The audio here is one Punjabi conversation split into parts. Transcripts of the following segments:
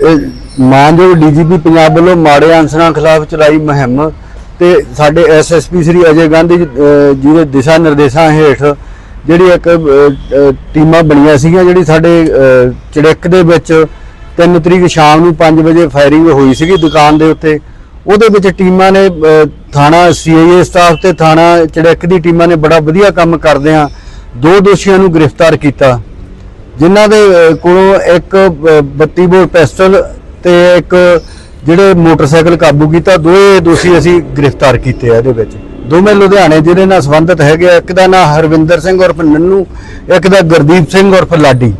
ਇਹ ਮਾਨਯੋਗ ਡੀਜੀਪੀ ਪੰਜਾਬ ਵੱਲੋਂ ਮਾੜੇ ਅਨਸਰਾਂ ਖਿਲਾਫ ਚਲਾਈ ਮੁਹਿੰਮ ਤੇ ਸਾਡੇ ਐਸਐਸਪੀ ਸ੍ਰੀ ਅਜੇ ਗਾਂਧੀ ਜੀ, ਦੇ ਦਿਸ਼ਾ ਨਿਰਦੇਸ਼ਾਂ ਹੇਠ ਜਿਹੜੀ ਇੱਕ ਟੀਮਾਂ ਬਣੀਆਂ ਸੀਗੀਆਂ ਜਿਹੜੀ ਸਾਡੇ ਅਹ, ਚੜਿੱਕ ਦੇ ਵਿੱਚ 3 ਤਰੀਕ ਸ਼ਾਮ ਨੂੰ 5 ਵਜੇ ਫਾਇਰਿੰਗ ਹੋਈ ਸੀਗੀ ਦੁਕਾਨ ਦੇ ਉੱਤੇ। ਉਹਦੇ ਵਿੱਚ ਟੀਮਾਂ ਨੇ ਅਹ, ਥਾਣਾ ਸੀਆਈਏ ਸਟਾਫ ਤੇ ਥਾਣਾ ਚੜਿੱਕ ਦੀ ਟੀਮਾਂ ਨੇ ਬੜਾ ਵਧੀਆ ਕੰਮ ਕਰਦਿਆਂ ਦੋ ਦੋਸ਼ੀਆਂ ਨੂੰ ਗ੍ਰਿਫਤਾਰ ਕੀਤਾ। ਜਿਨ੍ਹਾਂ ਦੇ ਕੋਲੋਂ ਇੱਕ ਅਹ, 32 ਬੋਰ ਪਿਸਟਲ ਤੇ ਇੱਕ ਜਿਹੜੇ ਮੋਟਰਸਾਈਕਲ ਕਾਬੂ ਕੀਤਾ ਦੋਏ ਦੋਸ਼ੀ ਅਸੀਂ ਗ੍ਰਿਫਤਾਰ ਕੀਤੇ ਆ ਇਹਦੇ ਵਿੱਚ। ਦੋਵੇਂ ਲੁਧਿਆਣੇ ਜ਼ਿਲ੍ਹੇ ਨਾਲ ਸੰਬੰਧਿਤ ਹੈਗੇ। ਇੱਕ ਦਾ ਨਾਮ ਹਰਵਿੰਦਰ ਸਿੰਘ ਉਰਫ ਨੰਨੂ ਇੱਕ ਦਾ ਗੁਰਦੀਪ ਸਿੰਘ ਉਰਫ ਲਾਡੀ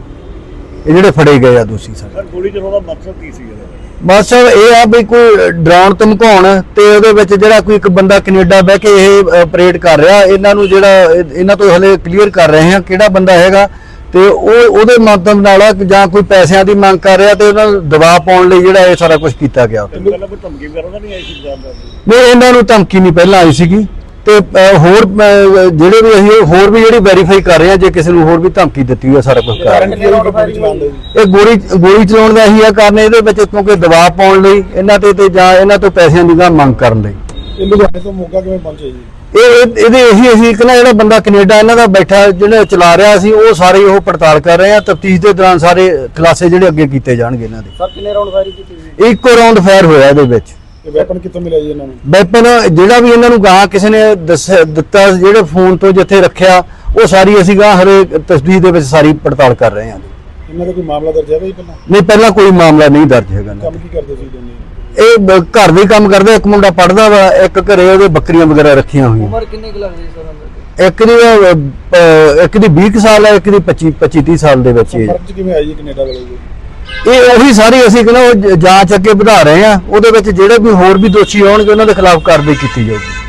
ਇਹ ਜਿਹੜੇ ਫੜੇ ਗਏ ਆ ਦੋਸ਼ੀ ਸਾਰੇ ਸਰ ਗੋਲੀ ਚਲਾਉਣ ਦਾ ਮਕਸਦ ਕੀ ਸੀ ਇਹਦਾ? ਬਸ ਇਹ ਆ ਵੀ ਕੋਈ ਡਰਾਉਣ ਧਮਕਾਉਣ ਤੇ ਉਹਦੇ ਵਿੱਚ ਜਿਹੜਾ ਕੋਈ ਇੱਕ ਬੰਦਾ ਕੈਨੇਡਾ ਬਹਿ ਕੇ ਇਹ ਆਪਰੇਟ ਕਰ ਰਿਹਾ ਇਹਨਾਂ ਨੂੰ ਜਿਹੜਾ ਇਹ- ਇਹਨਾਂ ਤੋਂ ਹਲੇ ਕਲੀਅਰ ਕਰ ਰਹੇ ਹਾਂ ਕਿਹੜਾ ਬੰਦਾ ਹੈਗਾ। ਤੇ ਉਹ ਉਹਦੇ ਮਾਧਿਅਮ ਨਾਲ ਆ ਕਿ ਜਾਂ ਕੋਈ ਪੈਸਿਆਂ ਦੀ ਮੰਗ ਕਰ ਰਿਹਾ ਤੇ ਉਹਨਾਂ ਨੂੰ ਦਬਾਅ ਪਾਉਣ ਲਈ ਜਿਹੜਾ ਇਹ ਸਾਰਾ ਕੁਝ ਕੀਤਾ ਗਿਆ ਤੇ ਪਹਿਲਾਂ ਕੋਈ ਧਮਕੀ ਵਗੈਰਾ ਤਾਂ ਨਹੀਂ ਆਈ ਸੀ ਦੁਕਾਨਦਾਰ ਦੀ? ਨਹੀਂ ਇਹਨਾਂ ਨੂੰ ਧਮਕੀ ਨਹੀਂ ਪਹਿਲਾਂ ਆਈ ਸੀਗੀ। ਤੇ ਹੋਰ ਜਿਹੜੇ ਵੀ ਅਸੀਂ ਹੋਰ ਵੀ ਜਿਹੜੀ ਵੈਰੀਫਾਈ ਕਰ ਰਹੇ ਹਾਂ ਜੇ ਕਿਸੇ ਨੂੰ ਹੋਰ ਵੀ ਧਮਕੀ ਦਿੱਤੀ ਹੋਈ ਸਾਰਾ ਕੁਝ ਕਰ ਇਹ ਗੋਲੀ ਗੋਲੀ ਚਲਾਉਣ ਦਾ ਇਹੀ ਆ ਕਾਰਨ ਇਹਦੇ ਵਿੱਚ ਕਿਉਂਕਿ ਦਬਾਅ ਪਾਉਣ ਲਈ ਇਹਨਾਂ ਤੇ ਤੇ ਜਾਂ ਇਹਨਾਂ ਤੋਂ ਪੈਸਿਆਂ ਦੀ ਮੰਗ ਕਰਨ ਲਈ। ਇਹ ਲੁਧਿਆਣੇ ਤੋਂ ਮੋਗਾ ਕਿਵੇਂ ਪਹੁੰਚੇ ਜੀ? ਇਹ ਇਹ- ਇਹਦੇ ਇਹੀ ਅਸੀਂ ਇੱਕ ਨਾ ਜਿਹੜਾ ਬੰਦਾ ਕੈਨੇਡਾ ਇਹਨਾਂ ਦਾ ਬੈਠਾ ਜਿਹੜਾ ਚਲਾ ਰਿਹਾ ਸੀ ਉਹ ਸਾਰੇ ਉਹ ਪੜਤਾਲ ਕਰ ਰਹੇ ਆ ਤਫਤੀਸ਼ ਦੇ ਦੌਰਾਨ ਸਾਰੇ ਖੁਲਾਸੇ ਜਿਹੜੇ ਅੱਗੇ ਕੀਤੇ ਜਾਣਗੇ ਇਹਨਾਂ ਦੇ। ਸਰ ਕਿੰਨੇ ਰਾਉਂਡ ਫਾਇਰਿੰਗ ਕੀਤੀ ਸੀ? ਇੱਕੋ ਰਾਉਂਡ ਫਾਇਰ ਹੋਇਆ ਇਹਦੇ ਵਿੱਚ। ਵੈਪਨ ਕਿੱਥੋਂ ਮਿਲਿਆ ਜੀ ਇਹਨਾਂ ਨੂੰ? ਵੈਪਨ ਜਿਹੜਾ ਵੀ ਇਹਨਾਂ ਨੂੰ ਗਾਂ ਕਿਸੇ ਨੇ ਦੱਸਿਆ ਦਿੱਤਾ ਜਿਹੜੇ ਫੋਨ ਤੋਂ ਜਿੱਥੇ ਰੱਖਿਆ ਉਹ ਸਾਰੀ ਅਸੀਂ ਗਾਂ ਹਰੇ ਤਸਦੀਕ ਦੇ ਵਿੱਚ ਸਾਰੀ ਪੜਤਾਲ ਕਰ ਰਹੇ ਹਾਂ ਇਹਨਾਂ ਦਾ ਕੋਈ ਮਾਮਲਾ ਦਰਜ ਹੈਗਾ ਜੀ ਪਹਿਲਾਂ? ਨਹੀਂ ਪਹਿਲਾਂ ਕੋਈ ਮਾਮਲਾ ਨਹੀਂ ਦਰਜ ਹੈਗਾ ਕੰਮ ਕੀ ਕਰਦੇ ਸੀ ਦੋਨੇ। ਇਹ ਘਰ ਦੇ ਕੰਮ ਕਰਦੇ ਇੱਕ ਮੁੰਡਾ ਪੜਦਾ ਵਾ ਇੱਕ ਘਰੇ ਉਹਦੇ ਬੱਕਰੀਆਂ ਵਗੈਰਾ ਰੱਖੀਆਂ ਹੋਈਆਂ। ਉਮਰ ਕਿੰਨੀ ਕੁ ਲੱਗਦੀ ਸਰ ਇੱਕ ਦੀ ਅਹ, ਇੱਕ ਦੀ 20 ਕੁ ਸਾਲ ਹੈ ਇੱਕ ਦੀ 25 25 30 ਸਾਲ ਦੇ ਵਿੱਚ ਹੈ। ਕਿਵੇਂ ਆਈ ਜੀ ਕੈਨੇਡਾ ਵਾਲੇ ਜੀ ਇਹ ਉਹੀ ਸਾਰੀ ਅਸੀਂ ਕਹਿੰਦਾ ਉਹ ਜ- ਜਾਂਚ ਅੱਗੇ ਵਧਾ ਰਹੇ ਆ ਉਹਦੇ ਵਿੱਚ ਜਿਹੜੇ ਵੀ ਹੋਰ ਵੀ ਦੋਸ਼ੀ ਆਉਣਗੇ ਉਹਨਾਂ ਦੇ ਖਿਲਾਫ ਕਾਰਵਾਈ ਕੀਤੀ ਜਾਊਗੀ।